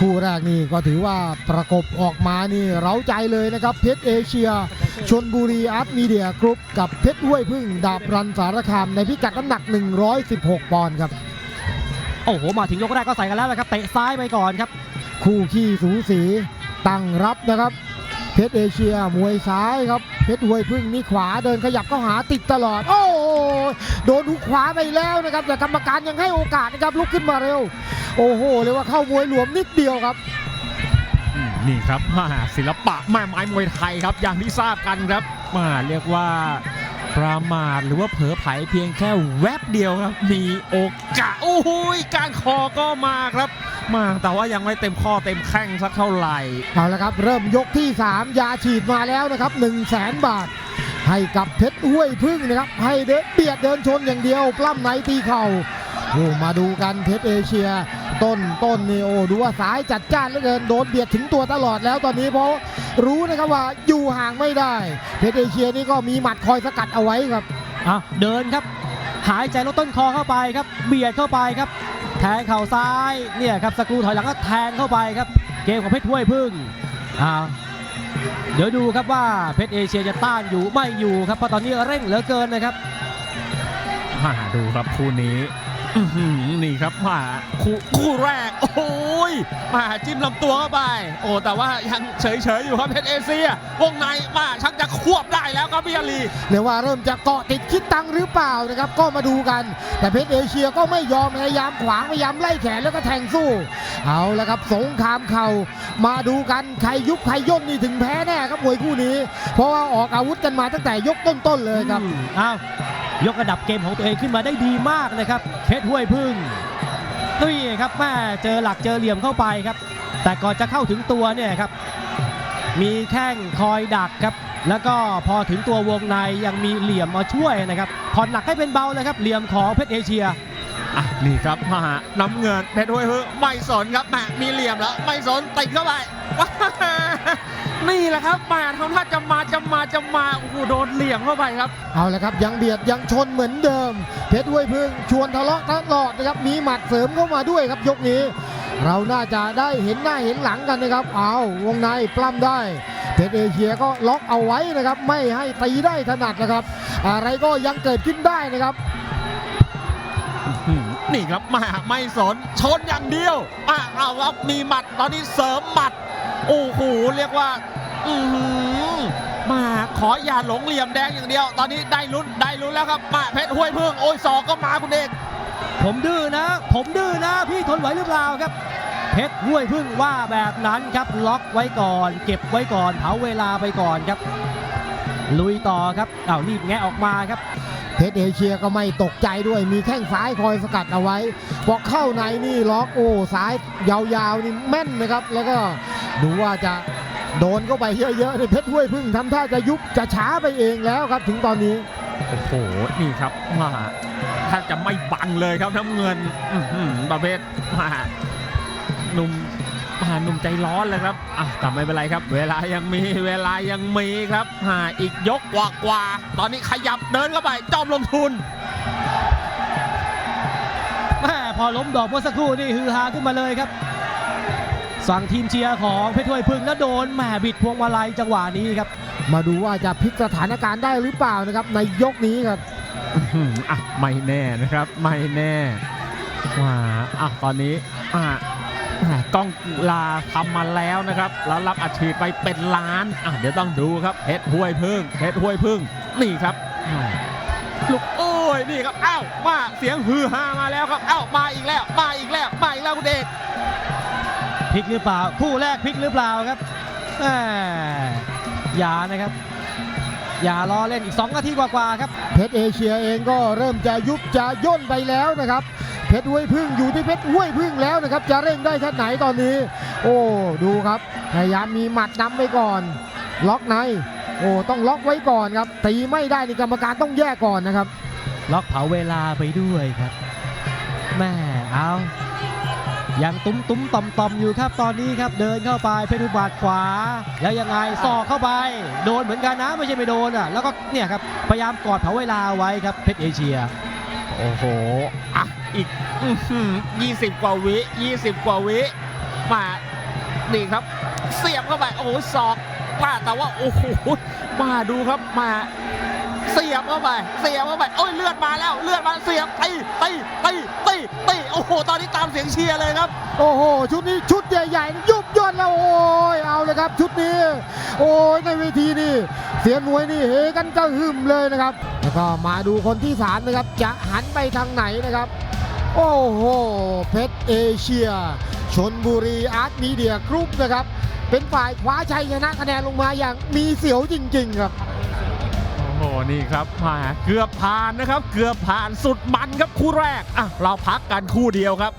คู่แรกนี่ก็ถือว่าประกบออกมานี่เร้าใจเลยนะครับเพชรเอเชียชนบุรีอาร์ตมีเดียกรุ๊ปกับเพชรห้วยพึ่งดาบรันสารคามในพิกัดน้ำหนัก 116 ปอนด์ครับ โอ้โห มาถึงยกแรกก็ใส่กันแล้วนะครับเตะซ้ายไปก่อนครับ คู่ขี้สูสีตั้งรับนะครับ เพชรเอเชียมวยซ้ายครับ เพชรห้วยพึ่งนี่ขวาเดินขยับเข้าหาติดตลอด โอ้โหโดนหุกขวาไปแล้วนะครับ แต่กรรมการยังให้โอกาสนะครับลุกขึ้นมาเร็ว โอ้โหเรียกว่าเข้ามวยหลวมนิดเดียวครับอืมนี่ครับมาศิลปะแม่ไม้มวยไทยครับ อย่างที่ทราบกันครับมาเรียกว่าประมาทหรือว่าเผลอไผลเพียงแค่แวบเดียวครับ มีโอกาสโอ้โหยการคอก็มาครับ มาแต่ว่ายังไม่เต็มข้อเต็มแข้งสักเท่าไหร่เอาละครับ เริ่มยกที่ 3 ยาฉีดมาแล้วนะครับ 1 0 0 0 0แสนบาท ให้กับเพชรห้วยพึ่งนะครับ ให้เดินเบียดเดินชนอย่างเดียว ปล้ำไหนตีเข่าโอ้มาดูกันเพชรเอเชีย ต้นต้นนี่โอ้ดูว่าสายจัดจ้านเหลือเกินโดนเบียดถึงตัวตลอดแล้วตอนนี้เพราะรู้นะครับว่าอยู่ห่างไม่ได้ เพชรเอเชียนี่ก็มีหมัดคอยสกัดเอาไว้ครับอะเดินครับ หายใจลดต้นคอเข้าไปครับ เบียดเข้าไปครับแทงเข่าซ้ายเนี่ยครับสกรูถอยหลังก็แทงเข้าไปครับ เกมของเพชรห้วยพึ่งอ้าวเดี๋ยวดูครับว่าเพชรเอเชียจะต้านอยู่ไม่อยู่ครับเพราะตอนนี้เร่งเหลือเกินนะครับมาดูครับคู่นี้ นี่ครับมาคู่คู่แรก โอ้ยมาจิ้มลำตัวเข้าไป โอ้แต่ว่ายังเฉยๆอยู่ครับเพชรเอเชียวงในมาชักจะควบได้แล้วครับพี่อาลีเรียกว่าเริ่มจะเกาะติดคิดตังค์หรือเปล่านะครับ ก็มาดูกัน แต่เพชรเอเชียก็ไม่ยอมพยายามขวางพยายามไล่แขนแล้วก็แทงสู้ เอาละครับสงครามเข่ามาดูกันใครยุบใครย่นนี่ถึงแพ้แน่ครับมวยคู่นี้ เพราะว่าออกอาวุธกันมาตั้งแต่ยกต้นๆเลยครับอืมอ้าว ยกระดับเกมของตัวเองขึ้นมาได้ดีมากนะครับเพชรห้วยพึ่งนี่ครับแม่เจอหลักเจอเหลี่ยมเข้าไปครับ แต่ก่อนจะเข้าถึงตัวเนี่ยครับ มีแข้งคอยดักครับ แล้วก็พอถึงตัววงในยังมีเหลี่ยมมาช่วยนะครับผ่อนหนักให้เป็นเบาเลยครับเหลี่ยมของเพชรเอเชียอะนี่ครับมาน้ำเงินเพชรห้วยฮึไม่สนครับแหมมีเหลี่ยมแล้วไม่สนติดเข้าไปนี่แหละครับมาทำท่าจะมาจะ มาจะมาโอ้โหโดนเหลี่ยมเข้าไปครับ เอาละครับยังเบียดยังชนเหมือนเดิม เพชรห้วยพึ่งชวนทะเลาะตลอดนะครับมีหมัดเสริมเข้ามาด้วยครับยกนี้ เราน่าจะได้เห็นหน้าเห็นหลังกันนะครับเอาวงในปล้ำได้เพชรเอเชียก็ล็อกเอาไว้นะครับ ไม่ให้ตีได้ถนัดนะครับ อะไรก็ยังเกิดขึ้นได้นะครับอืมนี่ครับมาไม่สนชนอย่างเดียวอะเอาครับมีหมัดตอนนี้เสริมหมัดโอ้โหเรียกว่า อือหือ มาขออย่าหลงเหลี่ยมแดงอย่างเดียว ตอนนี้ได้ลุ้นได้ลุ้นแล้วครับมาเพชรห้วยพึ่งโอ้ยศอกก็มาคุณเอกผมดื้อนะ ผมดื้อนะพี่ทนไหวหรือเปล่าครับ เพชรห้วยพึ่งว่าแบบนั้นครับล็อกไว้ก่อน เก็บไว้ก่อนเผาเวลาไปก่อนครับ ลุยต่อครับอ้าวรีบแงะออกมาครับเพชรเอเชียก็ไม่ตกใจด้วยมีแข้งซ้ายคอยสกัดเอาไว้พอเข้าในนี่ล็อกโอ้ซ้ายยาวๆนี่แม่นนะครับ แล้วก็ดูว่าจะ โดนเข้าไปเยอะๆในเพชรห้วยพึ่งทำท่าจะยุบจะช้าไปเองแล้วครับ ถึงตอนนี้โอ้โหนี่ครับมาแทบจะไม่บังเลยครับน้ำเงินอื้อหือประเภทมาหนุ่มมาหนุ่มใจร้อนเลยครับอะแต่ไม่เป็นไรครับ เวลายังมีเวลายังมีครับหาอีกยกกว่ากว่าๆตอนนี้ขยับเดินเข้าไปจอมลงทุนแม่พอล้มดอกเมื่อสักครู่นี่ฮือฮาขึ้นมาเลยครับ สั่งทีมเชียร์ของเพชรถ้วยพึ่งแล้วโดนแหม่บิดพวงมาลัยจังหวะนี้ครับ มาดูว่าจะพลิกสถานการณ์ได้หรือเปล่านะครับ ในยกนี้ครับอื้อหืออะไม่แน่นะครับไม่แน่ว่าอะตอนนี้อะอะกล้องลาทำมาแล้วนะครับ แล้วรับอัดฉีดไปเป็นล้านอะเดี๋ยวต้องดูครับเพชรห้วยพึ่งเพชรห้วยพึ่งนี่ครับอะลูกโอ้ยนี่ครับอ้าวมาเสียงฮือฮามาแล้วครับอ้าวมาอีกแล้วมาอีกแล้วมาอีกแล้วคุณเดช พลิกหรือเปล่า คู่แรกพลิกหรือเปล่าครับแหม่อย่านะครับ อย่ารอเล่นอีก 2 นาทีกว่าๆครับ เพชรเอเชียเองก็เริ่มจะยุบจะย่นไปแล้วนะครับ เพชรห้วยพึ่งอยู่ที่เพชรห้วยพึ่งแล้วนะครับ จะเร่งได้ท่าไหนตอนนี้ โอ้ดูครับพยายามมีหมัดนำไปก่อน ล็อกในโอ้ต้องล็อกไว้ก่อนครับตีไม่ได้นี่กรรมการต้องแยกก่อนนะครับ ล็อกเผาเวลาไปด้วยครับแม่เอา ยังตุ้มตุ้มต่อมต่อมอยู่ครับตอนนี้ครับเดินเข้าไปเพชรอุบาทขวา แล้วยังไงศอกเข้าไป โดนเหมือนกันนะไม่ใช่ไม่โดนอะแล้วก็เนี่ยครับพยายามกอดเผาเวลาไว้ครับเพชรเอเชีย โอ้โหอะอีกยี่สิบกว่าวิยี่สิบกว่าวิมานี่ครับ เสียบเข้าไปโอ้โหศอกมาแต่ว่าโอ้โหมาดูครับมาเสียบเข้าไป เสียบเข้าไปโอ้ยเลือดมาแล้วเลือดมาเสียบตีตีตี ตีโอ้โห ตอนนี้ตามเสียงเชียร์เลยครับ โอ้โห ชุดนี้ชุดใหญ่ๆ ยุบย่นแล้วโอ้ยเอาเลยครับ ชุดนี้ โอ้ยในเวทีนี่ เสียนมวยนี่เฮกันกระหึ่มเลยนะครับ แล้วก็มาดูคนที่สามนะครับ จะหันไปทางไหนนะครับ โอ้โห เพชรเอเชีย ชนบุรีอาร์ตมีเดียกรุ๊ปนะครับ เป็นฝ่ายคว้าชัยชนะคะแนนลงมาอย่างมีเสียวจริง ๆ ครับ นี่ครับมาเกือบผ่านนะครับ เกือบผ่านสุดมันครับคู่แรกอะเราพักกันคู่เดียวครับ